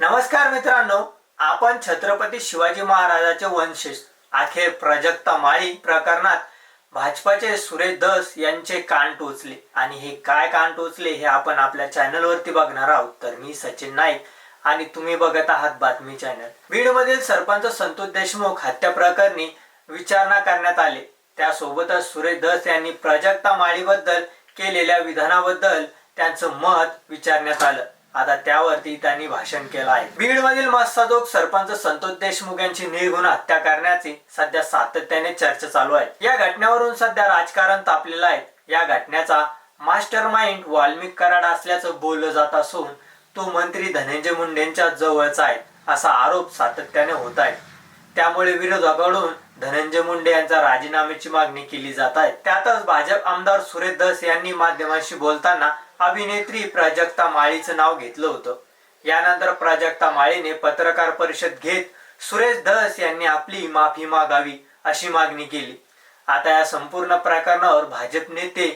नमस्कार मित्रांनो आपण छत्रपती शिवाजी महाराजाचे वंशज अखेर प्रजक्ता माळी प्रकरणात भाजपाचे सुरेश दस यांचे कान टोचले. आणि हे काय कान टोचले हे आपण आपल्या चॅनलवरती बघणार आहोत. तर मी सचिन नाईक आणि तुम्ही बघत आहात बातमी चॅनल. बीडमधील सरपंच संतोष देशमुख हत्या प्रकरणी विचारणा करण्यात आली. त्यासोबतच सुरेश दस यांनी प्रजक्ता माळीबद्दल केलेल्या विधानाबद्दल त्यांचं मत विचारण्यात आलं. आता त्यावरती त्यांनी भाषण केलं आहे. बीड मधील मस्तादोग सरपंच संतोष देशमुख यांची निर्गुण हत्या करण्याची सध्या सातत्याने चर्चा चालू आहे. या घटनेवरून सध्या राजकारण तापलेलं आहे. या घटनेचा मास्टर माइंड वाल्मिक कराड असल्याचं बोललं जात असून तो मंत्री धनंजय मुंडेंच्या जवळचा आहे असा आरोप सातत्याने होत आहे. त्यामुळे विरोधकाकडून धनंजय मुंडे यांचा राजीनाम्याची मागणी केली जात आहे. त्यातच भाजप आमदार सुरेश दस यांनी माध्यमांशी बोलताना अभिनेत्री प्राजक्ता माळीचं नाव घेतलं होतं. यानंतर प्राजक्ता माळीने पत्रकार परिषद घेत सुरेश धस यांनी आपली माफी मागावी अशी मागणी केली. आता या संपूर्ण प्रकरणावर भाजप नेते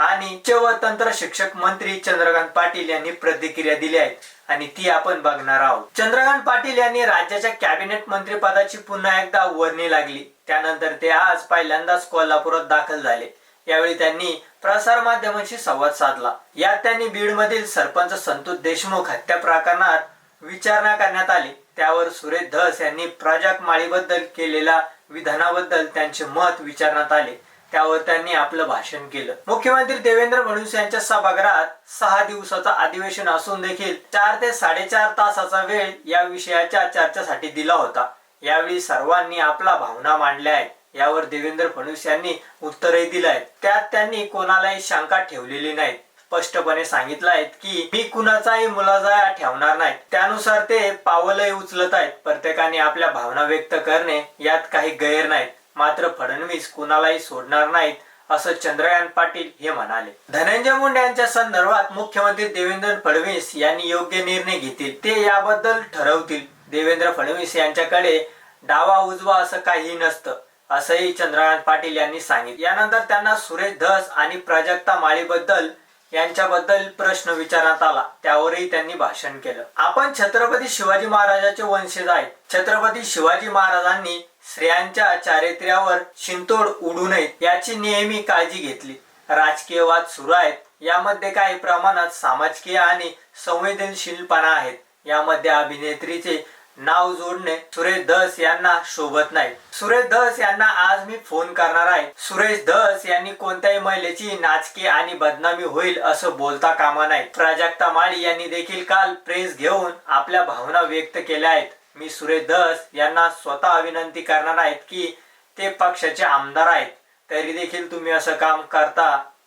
आणि उच्च व तंत्र शिक्षक मंत्री चंद्रकांत पाटील यांनी प्रतिक्रिया दिली आहे. आणि ती आपण बघणार आहोत. चंद्रकांत पाटील यांनी राज्याच्या कॅबिनेट मंत्री पदाची पुन्हा एकदा वर्णी लागली. त्यानंतर ते आज पहिल्यांदाच कोल्हापुरात दाखल झाले. यावेळी त्यांनी प्रसार माध्यमांशी संवाद साधला. यात त्यांनी बीड मधील सरपंच संतोष देशमुख हत्या प्रकरणात विचारणा करण्यात आली. त्यावर सुरेश धस यांनी प्राजक्त माळीबद्दल केलेल्या विधानाबद्दल त्यांचे मत विचारण्यात आले. त्यावर त्यांनी आपलं भाषण केलं. मुख्यमंत्री देवेंद्र फडणवीस यांच्या सभागृहात सहा दिवसाचं अधिवेशन असून देखील चार ते साडेचार तासाचा वेळ या विषयाच्या चर्चेसाठी दिला होता. यावेळी सर्वांनी आपला भावना मांडल्या आहेत. यावर देवेंद्र फडणवीस यांनी उत्तरही दिलं आहे त्यात त्यांनी कोणालाही शंका ठेवलेली नाही स्पष्टपणे सांगितलं आहेत की मी कुणाचाही मुलाजा ठेवणार नाही. त्यानुसार ते पावलंही उचलत आहेत. प्रत्येकाने आपल्या भावना व्यक्त करणे यात काही गैर नाहीत. मात्र फडणवीस कुणालाही सोडणार नाहीत असं चंद्रकांत पाटील हे म्हणाले. धनंजय मुंडे यांच्या संदर्भात मुख्यमंत्री देवेंद्र फडणवीस यांनी योग्य निर्णय घेतील ते याबद्दल ठरवतील. देवेंद्र फडणवीस यांच्याकडे डावा उजवा असं काही नसतं असंही चंद्रकांत पाटील यांनी सांगितलं. यानंतर त्यांना सुरेश धस आणि प्राजक्ता माळीबद्दल यांच्याबद्दल प्रश्न विचारण्यात आला. त्यावरही त्यांनी भाषण केलं. आपण छत्रपती शिवाजी महाराजाचे वंशज आहेत. छत्रपती शिवाजी महाराजांनी स्त्रियांच्या चारित्र्यावर शिंतोड उडू नये याची नेहमी काळजी घेतली. राजकीय वाद सुरू आहेत. यामध्ये काही प्रमाणात सामाजिक आणि संवेदनशीलपणा आहेत. यामध्ये अभिनेत्रीचे नाव जोडणे सुरेश धस यांना शोभत नाही. सुरेश धस यांना आज मी फोन करणार आहे. सुरेश धस यांनी कोणत्याही महिलेची नाचकी आणि बदनामी होईल असं बोलता कामा नाही. प्राजक्ता माळी यांनी देखील काल प्रेस घेऊन आपल्या भावना व्यक्त केल्या आहेत. मी सुरेश धस यांना स्वतः विनंती करणार आहेत की ते पक्षाचे आमदार आहेत. तरी देखील तुम्ही असं काम करता